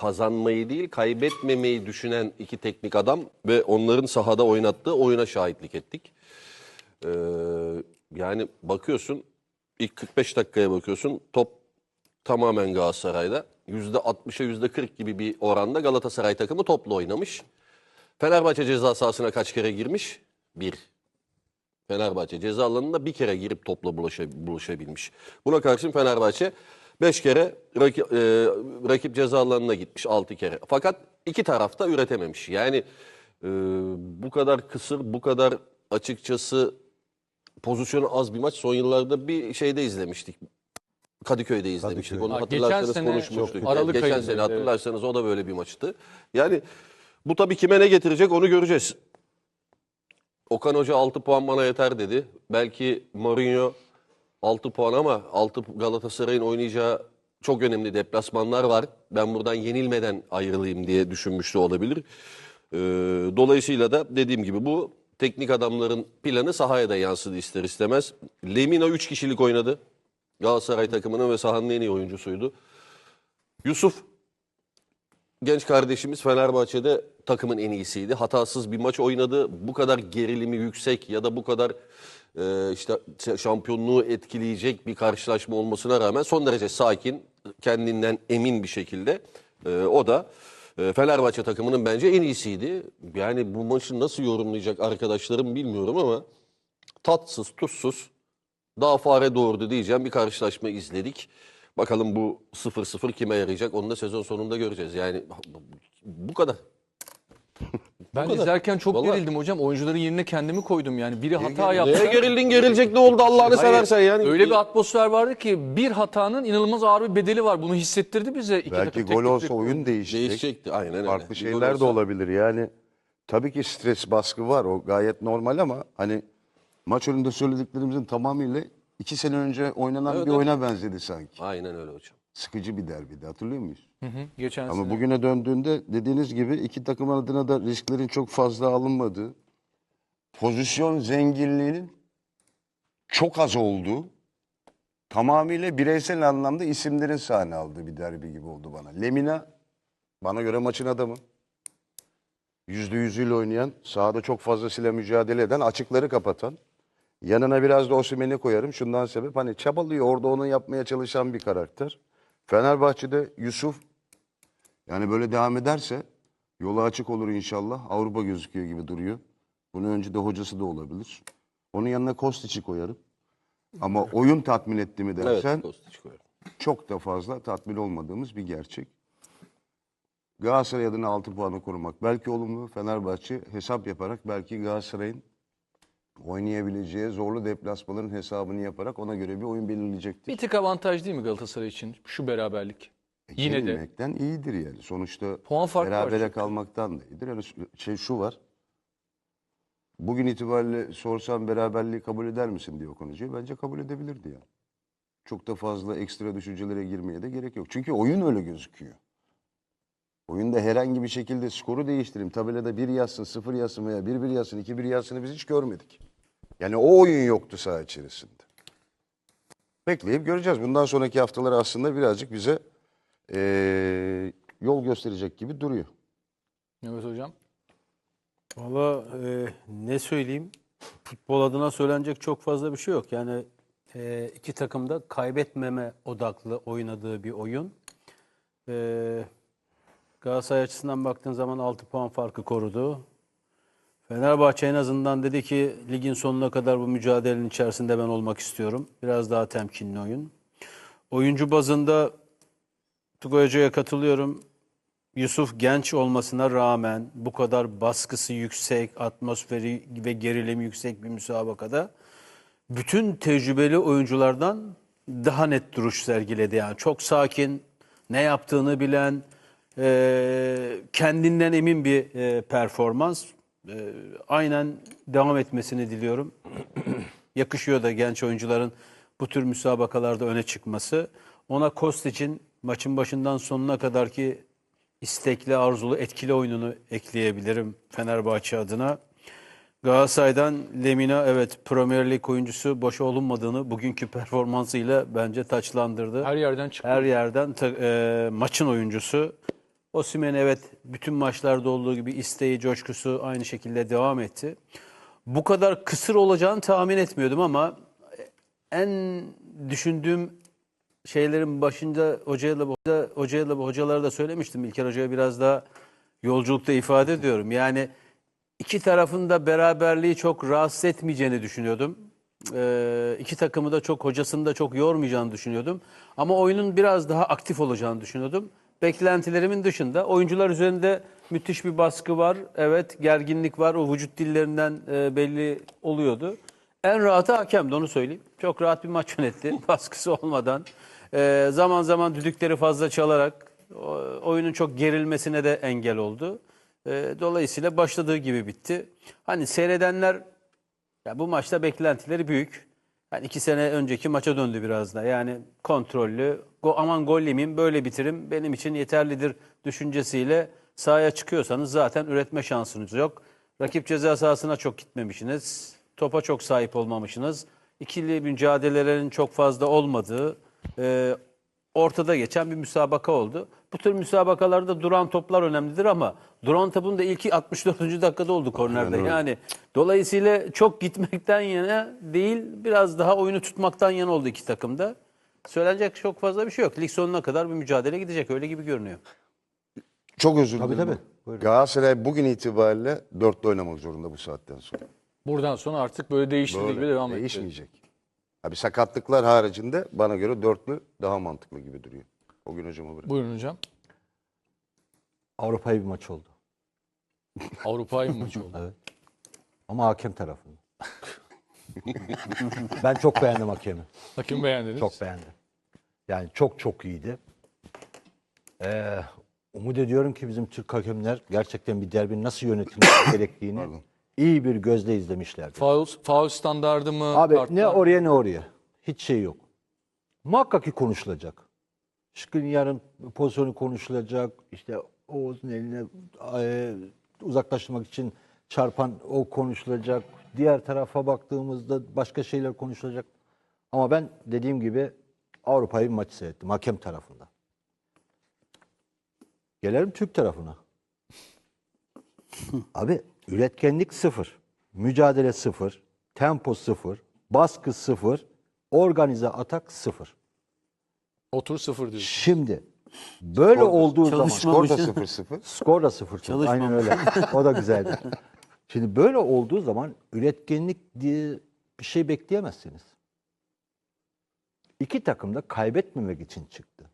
kazanmayı değil kaybetmemeyi düşünen iki teknik adam ve onların sahada oynattığı oyuna şahitlik ettik. Ee, yani bakıyorsun ilk 45 dakikaya bakıyorsun top tamamen Galatasaray'da. %60'a %40 gibi bir oranda Galatasaray takımı topla oynamış. Fenerbahçe ceza sahasına kaç kere girmiş? Bir. Fenerbahçe ceza alanında bir kere girip topla bulaşa- buluşabilmiş. Buna karşın Fenerbahçe 5 kere rakip, e, rakip ceza alanına gitmiş 6 kere. Fakat iki tarafta üretememiş. Yani e, bu kadar kısır, bu kadar açıkçası pozisyonu az bir maç son yıllarda bir şeyde izlemiştik. Kadıköy'de izlemiştik. Onu Ha, hatırlarsanız geçen sene konuşmuştuk. Aralık geçen ayındaydı, sene evet. hatırlarsanız o da böyle bir maçtı. Yani bu tabii kime ne getirecek onu göreceğiz. Okan Hoca 6 puan bana yeter dedi. Belki Mourinho 6 puan ama 6 Galatasaray'ın oynayacağı çok önemli deplasmanlar var. Ben buradan yenilmeden ayrılayım diye düşünmüş de olabilir. Ee, dolayısıyla da dediğim gibi bu teknik adamların planı sahaya da yansıdı ister istemez. Lemina 3 kişilik oynadı. Galatasaray takımının ve sahanın en iyi oyuncusuydu. Yusuf genç kardeşimiz Fenerbahçe'de takımın en iyisiydi. Hatasız bir maç oynadı. Bu kadar gerilimi yüksek ya da bu kadar e, işte şampiyonluğu etkileyecek bir karşılaşma olmasına rağmen son derece sakin, kendinden emin bir şekilde e, o da e, Fenerbahçe takımının bence en iyisiydi. Yani bu maçı nasıl yorumlayacak arkadaşlarım bilmiyorum ama tatsız, tuzsuz, daha fare doğurdu diyeceğim bir karşılaşma izledik. Bakalım bu 0-0 kime yarayacak onu da sezon sonunda göreceğiz. Yani bu kadar. Ben kadar. izlerken çok Vallahi. gerildim hocam. Oyuncuların yerine kendimi koydum yani. Biri hata yaptı. Neye gerildin gerilecek ne oldu Allah'ını seversen yani. Öyle bir atmosfer vardı ki bir hatanın inanılmaz ağır bir bedeli var. Bunu hissettirdi bize. İki Belki gol olsa oyun değişecek. Değişecekti aynen öyle. Farklı Bir şeyler gol de olsa- olabilir. Yani tabii ki stres baskı var. O gayet normal ama hani maç önünde söylediklerimizin tamamıyla iki sene önce oynanan Evet, bir evet. oyuna benzedi sanki. Aynen öyle hocam. Sıkıcı bir derbiydi hatırlıyor muyuz? Hı hı, Geçen Ama sene. bugüne döndüğünde dediğiniz gibi iki takım adına da risklerin çok fazla alınmadığı, pozisyon zenginliğinin çok az olduğu, tamamıyla bireysel anlamda isimlerin sahne aldığı bir derbi gibi oldu bana. Lemina bana göre maçın adamı. Yüzde yüzüyle oynayan, sahada çok fazlasıyla mücadele eden, açıkları kapatan. Yanına biraz da Osimhen'i koyarım. Şundan sebep hani çabalıyor orada onu yapmaya çalışan bir karakter. Fenerbahçe'de Yusuf yani böyle devam ederse yolu açık olur inşallah. Avrupa gözüküyor gibi duruyor. Bunun önce de hocası da olabilir. Onun yanına Kostic'i koyarım. Ama oyun tatmin etti mi Evet. dersen koyuyorum. çok da fazla tatmin olmadığımız bir gerçek. Galatasaray adına 6 puanı korumak belki olumlu. Fenerbahçe hesap yaparak belki Galatasaray'ın oynayabileceği zorlu deplasmaların hesabını yaparak ona göre bir oyun belirleyecektir. Bir tık avantaj değil mi Galatasaray için şu beraberlik? Yine de. Yenilmekten iyidir yani. Sonuçta Puan farkı var berabere çünkü. kalmaktan da iyidir. Yani şey şu var. Bugün itibariyle sorsam beraberliği kabul eder misin diye Okan Hoca'ya. Bence kabul edebilirdi ya. Çok da fazla ekstra düşüncelere girmeye de gerek yok. Çünkü oyun öyle gözüküyor. Oyunda herhangi bir şekilde skoru değiştireyim. Tabelada 1 yazsın, 0 yazsın veya 1-1 yazsın, 2-1 yazsını biz hiç görmedik. Yani o oyun yoktu saha içerisinde. Bekleyip göreceğiz. Bundan sonraki haftalar aslında birazcık bize eee, yol gösterecek gibi duruyor. Evet hocam. Valla e, ne söyleyeyim? Futbol adına söylenecek çok fazla bir şey yok. Yani e, iki takım da kaybetmeme odaklı oynadığı bir oyun. E, Galatasaray açısından baktığın zaman 6 puan farkı korudu. Fenerbahçe en azından dedi ki ligin sonuna kadar bu mücadelenin içerisinde ben olmak istiyorum. Biraz daha temkinli oyun. Oyuncu bazında Tugay Hoca'ya katılıyorum. Yusuf genç olmasına rağmen bu kadar baskısı yüksek, atmosferi ve gerilimi yüksek bir müsabakada bütün tecrübeli oyunculardan daha net duruş sergiledi. Yani çok sakin, ne yaptığını bilen, e, kendinden emin bir e, performans. E, aynen devam etmesini diliyorum. Yakışıyor da genç oyuncuların bu tür müsabakalarda öne çıkması. Ona Kostic'in maçın başından sonuna kadar ki istekli, arzulu, etkili oyununu ekleyebilirim Fenerbahçe adına. Galatasaray'dan Lemina evet Premier Lig oyuncusu boşa olunmadığını bugünkü performansıyla bence taçlandırdı. Her yerden çıktı. Her yerden e, maçın oyuncusu. Osimhen evet bütün maçlarda olduğu gibi isteği, coşkusu aynı şekilde devam etti. Bu kadar kısır olacağını tahmin etmiyordum ama en düşündüğüm şeylerin başında hocayla hoca, hocayla hocalara da söylemiştim. İlker Hoca'ya biraz daha yolculukta ifade ediyorum. Yani iki tarafın da beraberliği çok rahatsız etmeyeceğini düşünüyordum. Ee, iki takımı da çok hocasını da çok yormayacağını düşünüyordum. Ama oyunun biraz daha aktif olacağını düşünüyordum. Beklentilerimin dışında oyuncular üzerinde müthiş bir baskı var. Evet gerginlik var. O vücut dillerinden e, belli oluyordu. En rahatı hakemdi onu söyleyeyim. Çok rahat bir maç yönetti. Baskısı olmadan. Ee, zaman zaman düdükleri fazla çalarak o- oyunun çok gerilmesine de engel oldu. Ee, dolayısıyla başladığı gibi bitti. Hani seyredenler ya bu maçta beklentileri büyük. Yani iki sene önceki maça döndü biraz da. Yani kontrollü, go, aman gol yemeyeyim böyle bitirim benim için yeterlidir düşüncesiyle sahaya çıkıyorsanız zaten üretme şansınız yok. Rakip ceza sahasına çok gitmemişsiniz. Topa çok sahip olmamışsınız. İkili mücadelelerin çok fazla olmadığı, e, ortada geçen bir müsabaka oldu. Bu tür müsabakalarda duran toplar önemlidir ama duran topun da ilki 64. dakikada oldu kornerde. Yani dolayısıyla çok gitmekten yana değil biraz daha oyunu tutmaktan yana oldu iki takımda. Söylenecek çok fazla bir şey yok. Lig sonuna kadar bir mücadele gidecek öyle gibi görünüyor. Çok özür Tabii, dilerim. tabii. Buyurun. Galatasaray bugün itibariyle dörtlü oynamak zorunda bu saatten sonra. Buradan sonra artık böyle değiştiği gibi devam edecek. Değişmeyecek. Abi sakatlıklar haricinde bana göre dörtlü daha mantıklı gibi duruyor. O gün hocama bırak. Buyurun hocam. Avrupa'ya bir maç oldu. Avrupa'yı mı maçı oldu? Evet. Ama hakem tarafında. ben çok beğendim hakemi. Hakim beğendiniz. Çok beğendim. Yani çok çok iyiydi. Ee, umut ediyorum ki bizim Türk hakemler gerçekten bir derbinin nasıl yönetilmesi gerektiğini iyi bir gözle izlemişlerdir. Faul, faul standardı mı? Abi kartlar- ne oraya ne oraya. Hiç şey yok. Muhakkak ki konuşulacak. Skriniar'ın pozisyonu konuşulacak. İşte Oğuz'un eline e, uzaklaştırmak için çarpan o konuşulacak. Diğer tarafa baktığımızda başka şeyler konuşulacak. Ama ben dediğim gibi Avrupa'yı bir maç seyrettim hakem tarafında. Gelelim Türk tarafına. Abi üretkenlik sıfır, mücadele sıfır, tempo sıfır, baskı sıfır, organize atak sıfır. Otur sıfır diyor. Şimdi böyle olduğu zaman Skor da Çalışmamış. 0-0. skor da sıfır. çok. Aynen öyle. O da güzeldi. Şimdi böyle olduğu zaman üretkenlik diye bir şey bekleyemezsiniz. İki takım da kaybetmemek için çıktı.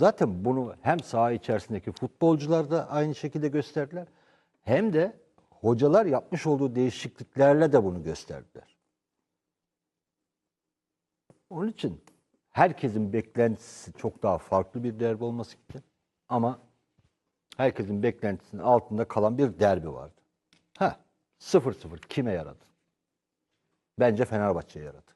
Zaten bunu hem saha içerisindeki futbolcular da aynı şekilde gösterdiler. Hem de hocalar yapmış olduğu değişikliklerle de bunu gösterdiler. Onun için herkesin beklentisi çok daha farklı bir derbi olması için ama herkesin beklentisinin altında kalan bir derbi vardı. Ha, 0-0 kime yaradı? Bence Fenerbahçe'ye yaradı.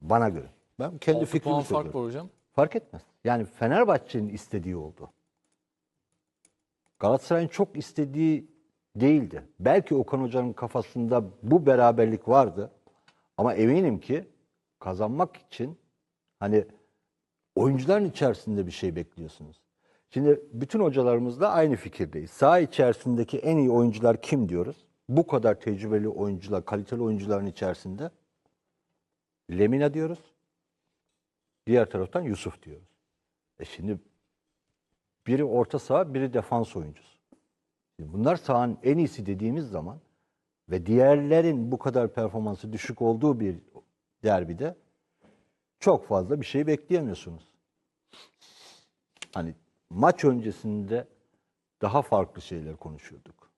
Bana göre. Ben kendi Altı fikrimi puan fark söylüyorum. var hocam. Fark etmez. Yani Fenerbahçe'nin istediği oldu. Galatasaray'ın çok istediği değildi. Belki Okan Hoca'nın kafasında bu beraberlik vardı. Ama eminim ki kazanmak için hani oyuncuların içerisinde bir şey bekliyorsunuz. Şimdi bütün hocalarımızla aynı fikirdeyiz. Saha içerisindeki en iyi oyuncular kim diyoruz? Bu kadar tecrübeli oyuncular, kaliteli oyuncuların içerisinde Lemina diyoruz. Diğer taraftan Yusuf diyoruz. E şimdi biri orta saha, biri defans oyuncusu. Bunlar sahanın en iyisi dediğimiz zaman ve diğerlerin bu kadar performansı düşük olduğu bir derbide çok fazla bir şey bekleyemiyorsunuz. Hani maç öncesinde daha farklı şeyler konuşuyorduk.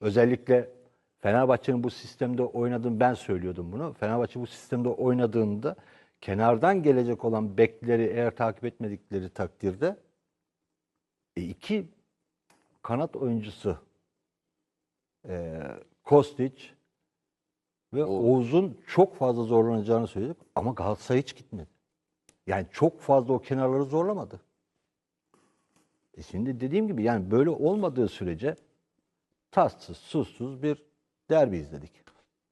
Özellikle Fenerbahçe'nin bu sistemde oynadığını ben söylüyordum bunu. Fenerbahçe bu sistemde oynadığında kenardan gelecek olan bekleri eğer takip etmedikleri takdirde e, iki kanat oyuncusu e, Kostić ve Oğuz'un çok fazla zorlanacağını söyledik ama Galatasaray hiç gitmedi. Yani çok fazla o kenarları zorlamadı. E şimdi dediğim gibi yani böyle olmadığı sürece tatsız, susuz bir derbi izledik.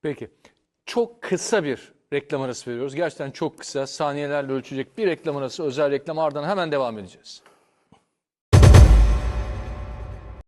Peki. Çok kısa bir reklam arası veriyoruz. Gerçekten çok kısa. Saniyelerle ölçecek bir reklam arası. Özel reklam ardından hemen devam edeceğiz.